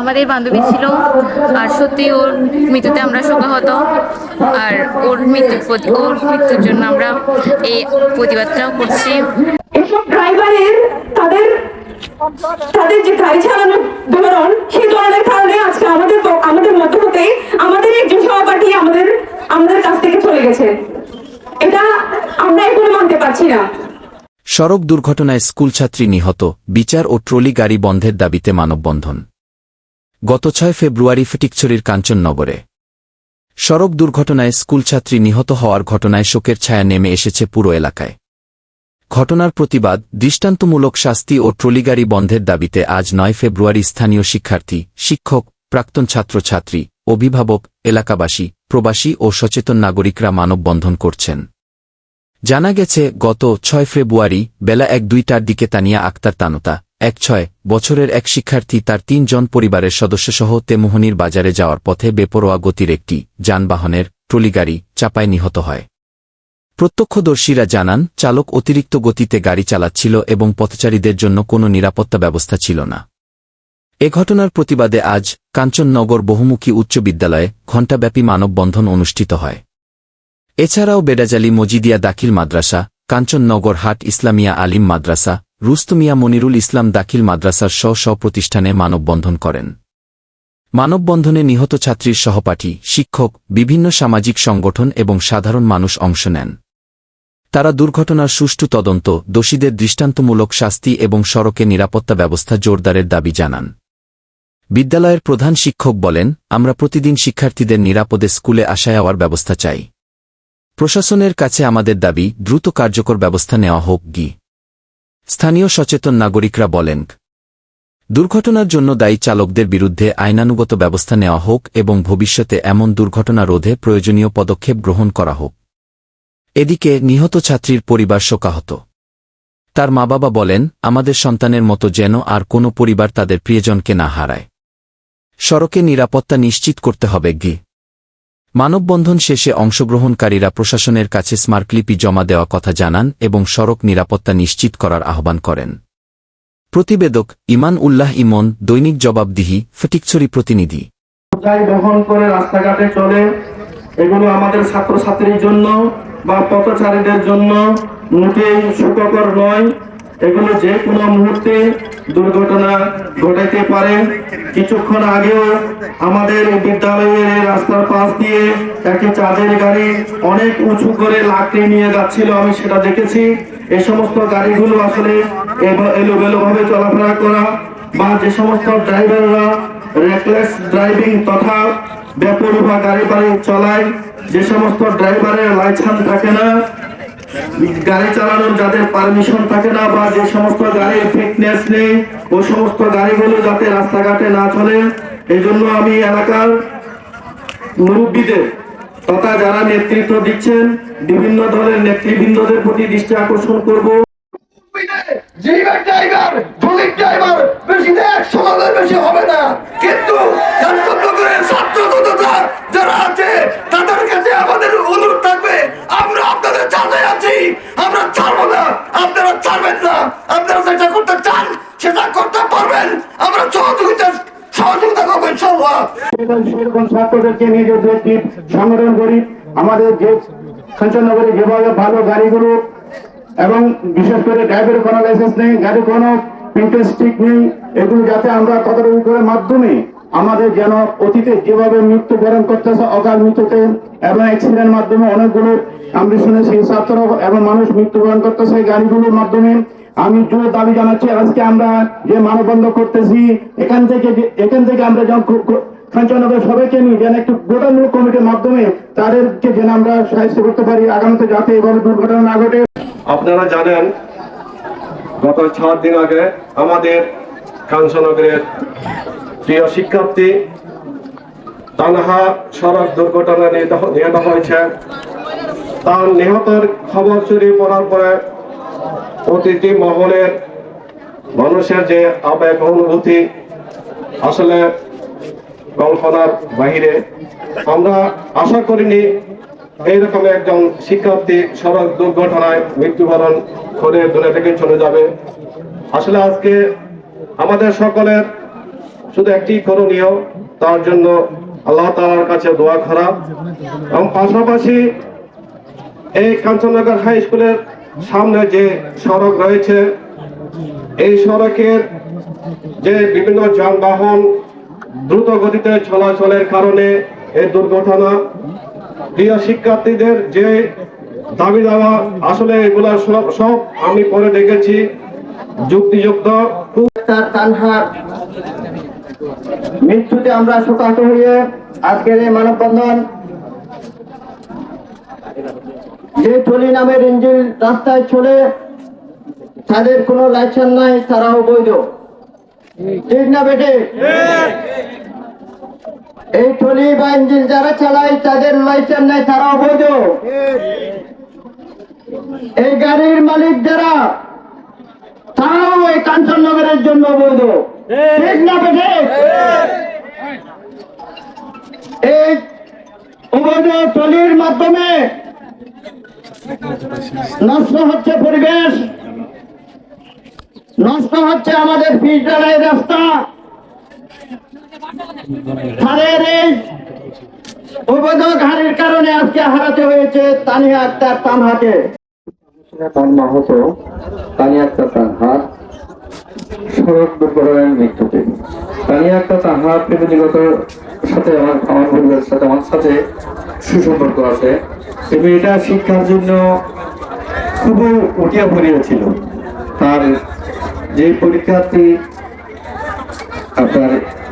আমাদের বান্ধবী ছিল আর সত্যি ওর মৃত্যুতে আমরা শোকাহত আর ওর মৃত্যুর প্রতি ওর মৃত্যুর জন্য আমরা এই প্রতিবাদটাও করছি। এসব ড্রাইভারের তাদের তাদের যে গাড়ি চালানোর ধরন সেই ধরনের কারণে আজকে আমাদের আমাদের মধ্য হতে আমাদের একজন সহপাঠী আমাদের আমাদের কাছ থেকে চলে গেছে। এটা আমরা এখনও মানতে পারছি না। সড়ক দুর্ঘটনায় স্কুলছাত্রী নিহত। বিচার ও ট্রলি গাড়ি বন্ধের দাবিতে মানববন্ধন। গত ছয় ফেব্রুয়ারি ফটিকছড়ির কাঞ্চননগরে। সড়ক দুর্ঘটনায় স্কুলছাত্রী নিহত হওয়ার ঘটনায় শোকের ছায়া নেমে এসেছে পুরো এলাকায়। ঘটনার প্রতিবাদ, দৃষ্টান্তমূলক শাস্তি ও ট্রলিগাড়ি বন্ধের দাবিতে আজ নয় ফেব্রুয়ারি স্থানীয় শিক্ষার্থী, শিক্ষক, প্রাক্তন ছাত্রছাত্রী, অভিভাবক, এলাকাবাসী, প্রবাসী ও সচেতন নাগরিকরা মানববন্ধন করছেন। জানা গেছে, গত ছয় ফেব্রুয়ারি বেলা এক দুইটার দিকে তানিয়া আক্তার তানুতা এক ছয়, বছরের এক শিক্ষার্থী তার তিনজন পরিবারের সদস্যসহ তেমোহনির বাজারে যাওয়ার পথে বেপরোয়া গতির একটি যানবাহনের ট্রলিগাড়ি চাপায় নিহত হয়। প্রত্যক্ষদর্শীরা জানান, চালক অতিরিক্ত গতিতে গাড়ি চালাচ্ছিল এবং পথচারীদের জন্য কোনো নিরাপত্তা ব্যবস্থা ছিল না। এ ঘটনার প্রতিবাদে আজ কাঞ্চননগর বহুমুখী উচ্চ বিদ্যালয়ে ঘণ্টাব্যাপী মানববন্ধন অনুষ্ঠিত হয়। এছাড়াও বেডাজালি মজিদিয়া দাখিল মাদ্রাসা, কাঞ্চননগর হাট ইসলামিয়া আলিম মাদ্রাসা রুস্তমিয়া মনিরুল ইসলাম দাখিল মাদ্রাসার স্ব প্রতিষ্ঠানে মানববন্ধন করেন। মানববন্ধনে নিহত ছাত্রীর সহপাঠী, শিক্ষক, বিভিন্ন সামাজিক সংগঠন এবং সাধারণ মানুষ অংশ নেন। তারা দুর্ঘটনার সুষ্ঠু তদন্ত, দোষীদের দৃষ্টান্তমূলক শাস্তি এবং সড়কে নিরাপত্তা ব্যবস্থা জোরদারের দাবি জানান। বিদ্যালয়ের প্রধান শিক্ষক বলেন, আমরা প্রতিদিন শিক্ষার্থীদের নিরাপদে স্কুলে আসা যাওয়ার ব্যবস্থা চাই। প্রশাসনের কাছে আমাদের দাবি, দ্রুত কার্যকর ব্যবস্থা নেওয়া হোক, গি। স্থানীয় সচেতন নাগরিকরা বলেন, দুর্ঘটনার জন্য দায়ী চালকদের বিরুদ্ধে আইনানুগত ব্যবস্থা নেওয়া হোক এবং ভবিষ্যতে এমন দুর্ঘটনা রোধে প্রয়োজনীয় পদক্ষেপ গ্রহণ করা হোক। এদিকে নিহত ছাত্রীর পরিবার শোকাহত। তার মা বাবা বলেন, আমাদের সন্তানের মতো যেন আর কোনো পরিবার তাদের প্রিয়জনকে না হারায়। সড়কে নিরাপত্তা নিশ্চিত করতে হবে, গি। মানববন্ধন শেষে অংশগ্রহণকারীরা প্রশাসনের কাছে স্মারকলিপি জমা দেওয়া কথা জানান এবং সড়ক নিরাপত্তা নিশ্চিত করার আহ্বান করেন। প্রতিবেদক ইমান উল্লাহ ইমন, দৈনিক জবাবদিহি, ফটিকছড়ি প্রতিনিধি। বহন করে রাস্তাঘাটে চলে, এগুলো আমাদের ছাত্রছাত্রীর জন্য বা পথচারীদের জন্য মোটেই সুখকর নয়। এগুলো যে কোনো মুহূর্তে দুর্ঘটনা ঘটাইতে পারে। কিছুক্ষণ আগেও আমাদের বিদ্যালয়ের রাস্তার পাশ দিয়ে একটি চাঁদের গাড়ি অনেক উঁচু করে লাকড়ি নিয়ে যাচ্ছিল, আমি সেটা দেখেছি। এ সমস্ত গাড়িগুলো আসলে এলোমেলো ভাবে চলাফেরা করা বা যে সমস্ত ড্রাইভাররা রেকলেস ড্রাইভিং তথা বেপরোয়া গাড়ি বাড়ি চলায়, যে সমস্ত ড্রাইভারের লাইসেন্স থাকে না গাড়ি চালানোর যাদের পারমিশন থাকে না বা যে সমস্ত গাড়ির ফিটনেস নেই ওই সমস্ত গাড়িগুলো যাতে রাস্তাঘাটে না চলে, এই জন্য আমি এলাকার মুরব্বীদের তথা যারা নেতৃত্ব দিচ্ছেন, বিভিন্ন দলের নেতৃবৃন্দদের প্রতি দৃষ্টি আকর্ষণ করব। হবে না। কিন্তু যারা আছে তাদের কাছে আমাদের অনুরোধ থাকবে আমরা আপনাদের সাথে আছি। আমরা ছাড়বো না। আপনারা ছাড়বেন না। আপনারা যেটা করতে চান, সেটা করতে পারবেন। আমরা সহযোগিতা সংগঠন করি, আমাদের যে যেভাবে ভালো গাড়িগুলো এবং বিশেষ করে ড্রাইভারের কোনো লাইসেন্স নেই গাড়ি কোনো প্রিন্টার স্টিক নেই, এগুলো যাতে আমরা তদারকি করার মাধ্যমে আমাদের যেন অতীতে যেভাবে মৃত্যুবরণ করতেছে, অকাল মৃত্যুতে এবং অ্যাক্সিডেন্টের মাধ্যমে অনেকগুলো আমরা শুনেছি, ছাত্র এবং মানুষ মৃত্যুবরণ করতেছে গাড়িগুলোর মাধ্যমে। আমি জোর দাবি জানাচ্ছি, আজকে আমরা যে মানববন্ধ করতেছি, এখান থেকে এখান থেকে আমরা খু- খু- সবাইকে নিয়ে যেন একটু গোটামূলক কমিটির মাধ্যমে তাদেরকে যেন আমরা সাহায্য করতে পারি, আগামীতে যাতে এভাবে দুর্ঘটনা না ঘটে। আপনারা জানেন, গত ছ দিন আগে আমাদের কাঞ্চনগরের প্রিয় শিক্ষার্থী, তানহা সড়ক দুর্ঘটনা নিহত- হয়েছে। তার নিহতের খবর চুরি পড়ার পরে প্রতিটি মহলের মানুষের যে আবেগ অনুভূতি, আসলে কল্পনার বাহিরে। আমরা আশা করিনি এইরকম একজন শিক্ষার্থী সড়ক দুর্ঘটনায় মৃত্যুবরণ করে দুনিয়া থেকে চলে যাবে। আসলে আজকে আমাদের সকলের শুধু একটি করণীয় তার জন্য আল্লাহ তাআলার কাছে দোয়া করা। এবং পাশাপাশি এই কাঞ্চননগর হাই স্কুলের সামনে যে সড়ক রয়েছে, এই সড়কের যে বিভিন্ন যানবাহন দ্রুত গতিতে চলাচলের কারণে এই দুর্ঘটনা, প্রিয় শিক্ষার্থীদের যে দাবি দাওয়া, আসলে এগুলো সব আমি পরে দেখেছি। যুক্তিযুক্ত। তানহার মৃত্যুতে আমরা শোকাহত হয়ে আজকের এই মানববন্ধন যে টলি নামের ইঞ্জিন রাস্তায় চলে, তাদের কোনো লাইসেন্স নাই, তারাও বৈধ। ঠিক না বেটে এই টলি বা ইঞ্জিন যারা চালায়, তাদের লাইসেন্স নাই, তারাও বৈধ। এই গাড়ির মালিক যারা, তারাও এই কাঞ্চননগরের জন্য বৈধ। ঠিক না বেঠে এই মাধ্যমে নষ্ট হচ্ছে পরিবেশ, নষ্ট হচ্ছে আমাদের ঢালাই রাস্তা। তাদের এই অবৈধ গাড়ির কারণে আজকে হারাতে হয়েছে তানিয়া আক্তার তানহাকে তানিয়া আক্তার তানহার সড়ক দুর্ঘটনায় মৃত্যুতে। তানিয়া আক্তার তানহার ব্যক্তিগত সাথে আমার আমার পরিবারের সাথে, আমার সাথে সুসম্পর্ক আছে। এবং এটা শিক্ষার জন্য খুবই উঠিয়া পড়িয়েছিল। তার যে পরীক্ষার্থী, আপনার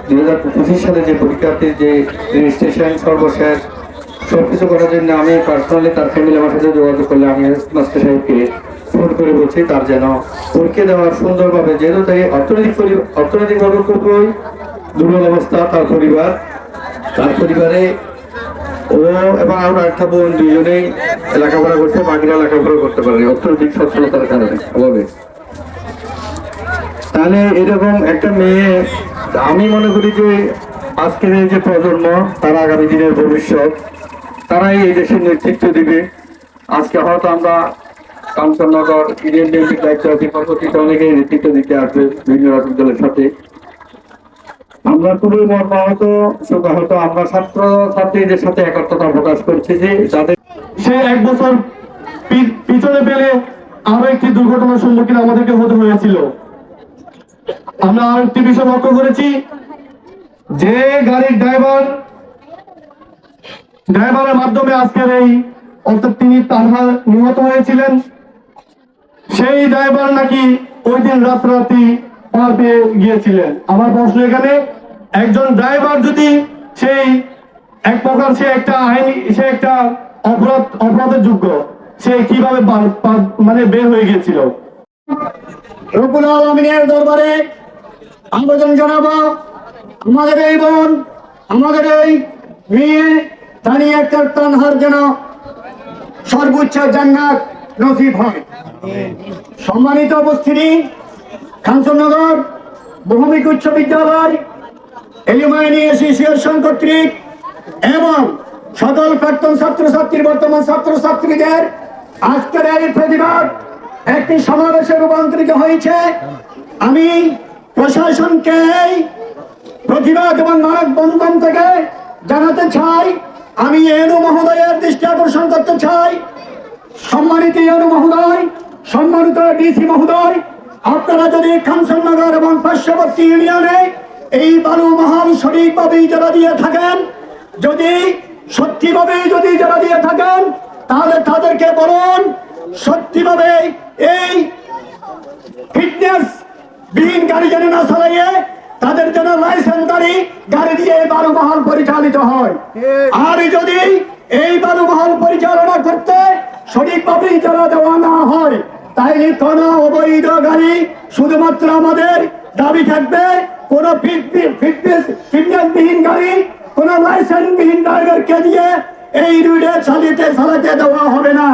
দুই হাজার পঁচিশ সালে যে পরীক্ষার্থীর যে রেজিস্ট্রেশন সর্বশেষ, সবকিছু করার জন্য আমি পার্সোনালি তার ফ্যামিলি আমার সাথে যোগাযোগ করলে আমি মাস্টার সাহেবকে ফোন করে বলছি, তার যেন পরীক্ষা দেওয়ার সুন্দরভাবে যেহেতু তাই অর্থনৈতিক অর্থনৈতিকভাবে খুবই দুর্বল অবস্থা তার পরিবার। তার পরিবারে ও এবং আমরা একটা বোন দুজনেই লেখাপড়া করতে বাকিরা লেখাপড়া করতে পারেনি, অর্থনৈতিক সচ্ছলতার কারণে, অভাবে। তাহলে এরকম একটা মেয়ে, আমি মনে করি যে আজকের এই যে প্রজন্ম, তারা আগামী দিনের ভবিষ্যৎ, তারাই এই দেশের নেতৃত্ব দিবে। আজকে হয়তো আমরা কাঞ্চননগর ইন্ডিয়ান বিএনপির দায়িত্ব আছে, পরবর্তীতে অনেকেই নেতৃত্ব দিতে আসবে বিভিন্ন রাজনৈতিক দলের সাথে। আমরা খুবই মর্মাহত, শোকাহত। আমরা ছাত্র ছাত্রীদের সাথে প্রকাশ করছি যে যাদের সে এক বছর পিছনে পেলে আরও একটি দুর্ঘটনার সম্মুখীন আমাদেরকে হতে হয়েছিল। আমরা আরেকটি বিষয় লক্ষ্য করেছি, যে গাড়ির ড্রাইভার ড্রাইভারের মাধ্যমে আজকের এই অর্থাৎ তিনি তানহা নিহত হয়েছিলেন। সেই ড্রাইভার নাকি ওই দিন রাত্রাতি পার পেয়ে গিয়েছিলেন। আমার প্রশ্ন এখানে, একজন ড্রাইভার যদি সেই এক প্রকার সে একটা আইন, সে একটা অপরাধ, অপরাধের যোগ্য, সে কীভাবে মানে বের হয়ে গিয়েছিল? রকুল আলমিনের দরবারে আবেদন জানাব। আমাদের এই বোন, আমাদের এই মেয়ে তানিয়া আক্তার তানহার যেন সর্বোচ্চ জান্নাত নসিব হয়। সম্মানিত উপস্থিতি কাঞ্চননগর ভৌমিক উচ্চ বিদ্যালয়, এলিমাইনি অ্যাসোসিয়েশন কর্তৃক এবং সকল প্রাক্তন ছাত্রছাত্রীর বর্তমান ছাত্রছাত্রীদের আজকের এই প্রতিবাদ একটি সমাবেশে রূপান্তরিত হয়েছে। আমি প্রশাসনকে প্রতিবাদ এবং মানব বন্ধন থেকে জানাতে চাই। আমি এনু মহোদয়ের দৃষ্টি আকর্ষণ করতে চাই। সম্মানিত এনু মহোদয় সম্মানিত ডিসি মহোদয়, আপনারা যদি খানসননগর এবং পার্শ্ববর্তী ইউনিয়নে এই বালু মহাল সঠিকভাবে যারা দিয়ে থাকেন, যদি সত্যিভাবে যদি যারা দিয়ে থাকেন, তাহলে তাদেরকে বলুন সত্যিভাবে এই ফিটনেস বিহীন গাড়ি যেন না চালাইয়ে তাদের জন্য লাইসেন্স গাড়ি গাড়ি দিয়ে বালু মহল পরিচালিত হয়। আর যদি এই বালু মহল পরিচালনা করতে সঠিকভাবে যারা দেওয়া না হয় তাইলে কোন অবৈধ গাড়ি শুধুমাত্র আমাদের দাবি থাকবে, কোন ফিটনেস ফিটনেস বিহীন গাড়ি, কোন লাইসেন্সবিহীন ড্রাইভারকে দিয়ে এই রুটে চালিতে, চালাতে দেওয়া হবে না।